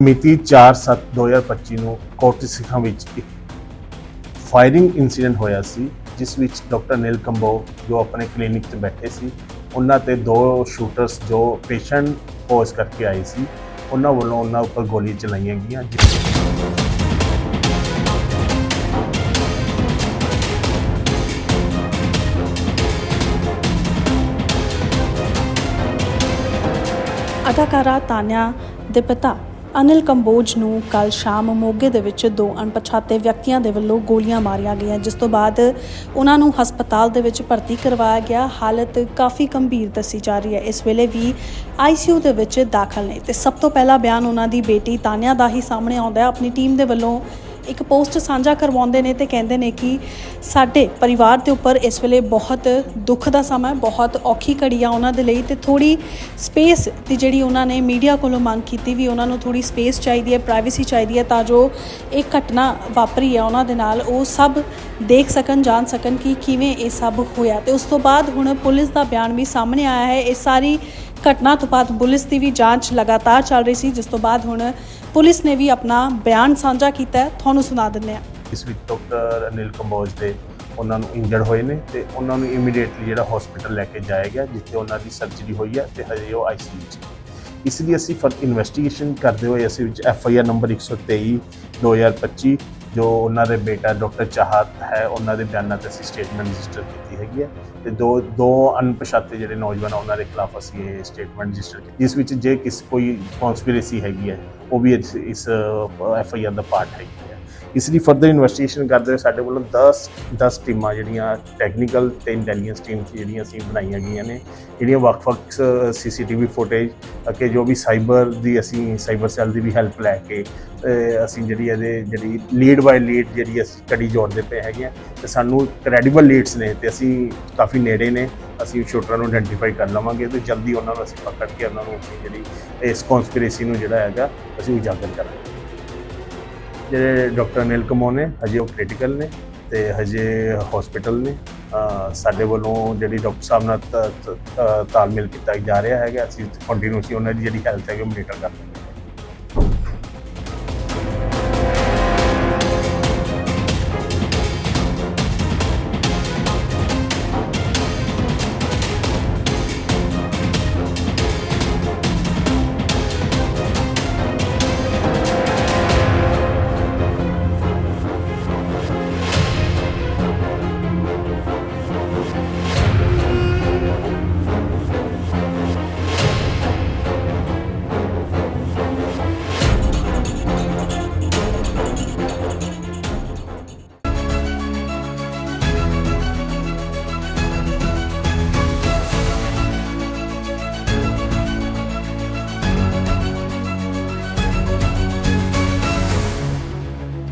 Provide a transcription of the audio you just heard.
ਮਿਤੀ 4/7/2025 ਨੂੰ ਕੋਟ ਸਿੱਖਾਂ ਵਿੱਚ ਇੱਕ ਫਾਇਰਿੰਗ ਇਨਸੀਡੈਂਟ ਹੋਇਆ ਸੀ, ਜਿਸ ਵਿੱਚ ਡਾਕਟਰ ਨੀਲ ਕੰਬੋ ਜੋ ਆਪਣੇ ਕਲੀਨਿਕ 'ਚ ਬੈਠੇ ਸੀ, ਉਹਨਾਂ ਤੇ ਦੋ ਸ਼ੂਟਰਸ ਜੋ ਪੇਸ਼ੈਂਟ ਪੋਜ਼ ਕਰਕੇ ਆਏ ਸੀ, ਉਹਨਾਂ ਵੱਲੋਂ ਉਹਨਾਂ ਉੱਪਰ ਗੋਲੀ ਚਲਾਈਆਂ ਗਈਆਂ ਅਦਾਕਾਰਾ ਤਾਨਿਆ ਦੇ ਪਿਤਾ ਅਨਿਲ ਕੰਬੋਜ ਨੂੰ ਕੱਲ ਸ਼ਾਮ ਮੋਗੇ ਦੇ ਵਿੱਚ ਦੋ ਅਣਪਛਾਤੇ ਵਿਅਕਤੀਆਂ ਦੇ ਵੱਲੋਂ ਗੋਲੀਆਂ ਮਾਰੀਆਂ ਗਈਆਂ, ਜਿਸ ਤੋਂ ਬਾਅਦ ਉਹਨਾਂ ਨੂੰ ਹਸਪਤਾਲ ਦੇ ਵਿੱਚ ਭਰਤੀ ਕਰਵਾਇਆ ਗਿਆ। ਹਾਲਤ ਕਾਫੀ ਗੰਭੀਰ ਦੱਸੀ ਜਾ ਰਹੀ ਹੈ। ਇਸ ਵੇਲੇ ਵੀ ਆਈਸੀਯੂ ਦੇ ਵਿੱਚ ਦਾਖਲ ਨੇ। ਤੇ ਸਭ ਤੋਂ ਪਹਿਲਾ ਬਿਆਨ ਉਹਨਾਂ ਦੀ ਬੇਟੀ ਤਾਨਿਆ ਦਾ ਹੀ ਸਾਹਮਣੇ ਆਉਂਦਾ ਹੈ। ਆਪਣੀ ਟੀਮ ਦੇ ਵੱਲੋਂ ਇੱਕ ਪੋਸਟ ਸਾਂਝਾ ਕਰਵਾਉਂਦੇ ਨੇ ਤੇ ਕਹਿੰਦੇ ਨੇ ਕਿ ਸਾਡੇ ਪਰਿਵਾਰ ਦੇ ਉੱਪਰ ਇਸ ਵੇਲੇ ਬਹੁਤ ਦੁੱਖ ਦਾ ਸਮਾਂ ਬਹੁਤ ਔਖੀ ਘੜੀ ਆ ਉਹਨਾਂ ਦੇ ਲਈ ਤੇ ਥੋੜੀ ਸਪੇਸ ਦੀ ਜਿਹੜੀ ਉਹਨਾਂ ਨੇ ਮੀਡੀਆ ਕੋਲੋਂ ਮੰਗ ਕੀਤੀ ਵੀ ਉਹਨਾਂ ਨੂੰ ਥੋੜੀ ਸਪੇਸ ਚਾਹੀਦੀ ਹੈ, ਪ੍ਰਾਈਵੇਸੀ ਚਾਹੀਦੀ ਹੈ ਤਾਂ ਜੋ ਇਹ ਘਟਨਾ ਵਾਪਰੀ ਹੈ ਉਹਨਾਂ ਦੇ ਨਾਲ, ਉਹ ਸਭ ਦੇਖ ਸਕਣ, ਜਾਣ ਸਕਣ ਕਿ ਕਿਵੇਂ ਇਹ ਸਭ ਹੋਇਆ ਤੇ ਉਸ ਤੋਂ ਬਾਅਦ ਹੁਣ ਪੁਲਿਸ ਦਾ ਬਿਆਨ ਵੀ ਸਾਹਮਣੇ ਆਇਆ ਹੈ, ਇਹ ਸਾਰੀ ਘਟਨਾ ਤੋਂ ਬਾਅਦ ਪੁਲਿਸ ਦੀ ਵੀ ਜਾਂਚ ਲਗਾਤਾਰ ਚੱਲ ਰਹੀ ਸੀ, ਜਿਸ ਤੋਂ ਬਾਅਦ ਹੁਣ ਪੁਲਿਸ ਨੇ ਵੀ ਆਪਣਾ ਬਿਆਨ ਸਾਂਝਾ ਕੀਤਾ ਹੈ ਤੁਹਾਨੂੰ ਸੁਣਾ ਦਿੰਦੇ ਹਾਂ ਇਸ ਵਿੱਚ ਡਾਕਟਰ ਅਨਿਲ ਕੰਬੋਜ ਦੇ ਉਹਨਾਂ ਨੂੰ ਇੰਜਰਡ ਹੋਏ ਨੇ ਤੇ ਉਹਨਾਂ ਨੂੰ ਇਮੀਡੀਏਟਲੀ ਜਿਹੜਾ ਹਸਪੀਟਲ ਲੈ ਕੇ ਜਾਇਆ ਗਿਆ, ਜਿੱਥੇ ਉਹਨਾਂ ਦੀ ਸਰਜਰੀ ਹੋਈ ਹੈ ਤੇ ਹਜੇ ਉਹ ਆਈਸੀਯੂ 'ਚ ਨੇ। ਇਸ ਲਈ ਅਸੀਂ ਫਰ ਇਨਵੈਸਟੀਗੇਸ਼ਨ ਕਰਦੇ ਹੋਏ ਅਸੀਂ ਵਿੱਚ ਐਫ ਆਈ ਆਰ ਨੰਬਰ 123 2025 ਜੋ ਉਹਨਾਂ ਦੇ ਬੇਟਾ ਡਾਕਟਰ ਚਾਹਤ ਹੈ, ਉਹਨਾਂ ਦੇ ਬਿਆਨਾਂ ਤੇ ਅਸੀਂ ਸਟੇਟਮੈਂਟ ਰਜਿਸਟਰ ਕੀਤੀ ਹੈਗੀ ਹੈ ਤੇ ਦੋ ਦੋ ਅਣਪਛਾਤੇ ਜਿਹੜੇ ਨੌਜਵਾਨ ਆ, ਉਹਨਾਂ ਦੇ ਖਿਲਾਫ ਅਸੀਂ ਇਹ ਸਟੇਟਮੈਂਟ ਰਜਿਸਟਰ ਕੀਤੀ। ਜਿਸ ਵਿੱਚ ਜੇ ਕਿਸ ਕੋਈ ਕਨਸਪੀਰੇਸੀ ਹੈਗੀ ਹੈ, ਉਹ ਵੀ ਇਸ ਇਸ ਐਫ ਆਈ ਆਰ ਦਾ ਪਾਰਟ ਹੈਗੀ ਹੈ। ਇਸ ਲਈ ਫਰਦਰ ਇਨਵੈਸਟੀਗੇਸ਼ਨ ਕਰਦੇ ਹੋਏ ਸਾਡੇ ਵੱਲੋਂ 10 10 ਟੀਮਾਂ ਜਿਹੜੀਆਂ ਟੈਕਨੀਕਲ ਤੇ ਇੰਟੈਲੀਜੈਂਸ ਟੀਮ ਜਿਹੜੀਆਂ ਅਸੀਂ ਬਣਾਈਆਂ ਗਈਆਂ ਨੇ, ਜਿਹੜੀਆਂ ਵੱਖ-ਵੱਖ ਸੀਸੀਟੀਵੀ ਫੁਟੇਜ ਅਤੇ ਜੋ ਵੀ ਸਾਈਬਰ ਦੀ ਅਸੀਂ ਸਾਈਬਰ ਸੈੱਲ ਦੀ ਵੀ ਹੈਲਪ ਲੈ ਕੇ ਅਸੀਂ ਜਿਹੜੀ ਇਹਦੇ, ਜਿਹੜੀ ਲੀਡ ਬਾਈ ਲੀਡ ਜਿਹੜੀ ਅਸੀਂ ਕੜੀ ਜੋੜਦੇ ਪਏ ਹੈਗੇ ਆ, ਤੇ ਸਾਨੂੰ ਕ੍ਰੈਡੀਬਲ ਲੀਡਸ ਨੇ ਤੇ ਅਸੀਂ ਕਾਫੀ ਨੇੜੇ ਨੇ, ਅਸੀਂ ਸ਼ੂਟਰਾਂ ਨੂੰ ਆਇਡੈਂਟੀਫਾਈ ਕਰ ਲਵਾਂਗੇ ਤੇ ਜਲਦੀ ਉਹਨਾਂ ਨੂੰ ਅਸੀਂ ਪਕੜ ਕੇ ਉਹਨਾਂ ਨੂੰ ਅਸੀਂ ਜਿਹੜੀ ਇਸ ਕਨਸਪੀਰੇਸੀ ਨੂੰ ਜਿਹੜਾ ਹੈਗਾ, ਅਸੀਂ ਉਜਾਗਰ ਕਰਾਂਗੇ। ਜਿਹੜੇ ਡਾਕਟਰ ਅਨਿਲ ਕਮੋ ਨੇ, ਹਜੇ ਉਹ ਕ੍ਰਿਟੀਕਲ ਨੇ ਤੇ ਹਜੇ ਹਸਪੀਟਲ ਨੇ। ਸਾਡੇ ਵੱਲੋਂ ਜਿਹੜੀ ਡਾਕਟਰ ਸਾਹਿਬ ਨਾਲ ਤਾਲਮੇਲ ਕੀਤਾ ਜਾ ਰਿਹਾ ਹੈਗਾ, ਅਸੀਂ ਕੰਟੀਨਿਊਸਲੀ ਉਹਨਾਂ ਦੀ ਜਿਹੜੀ ਹੈਲਥ ਹੈਗੀ ਮੋਨੀਟਰ ਕਰ ਰਹੇ ਹਾਂ।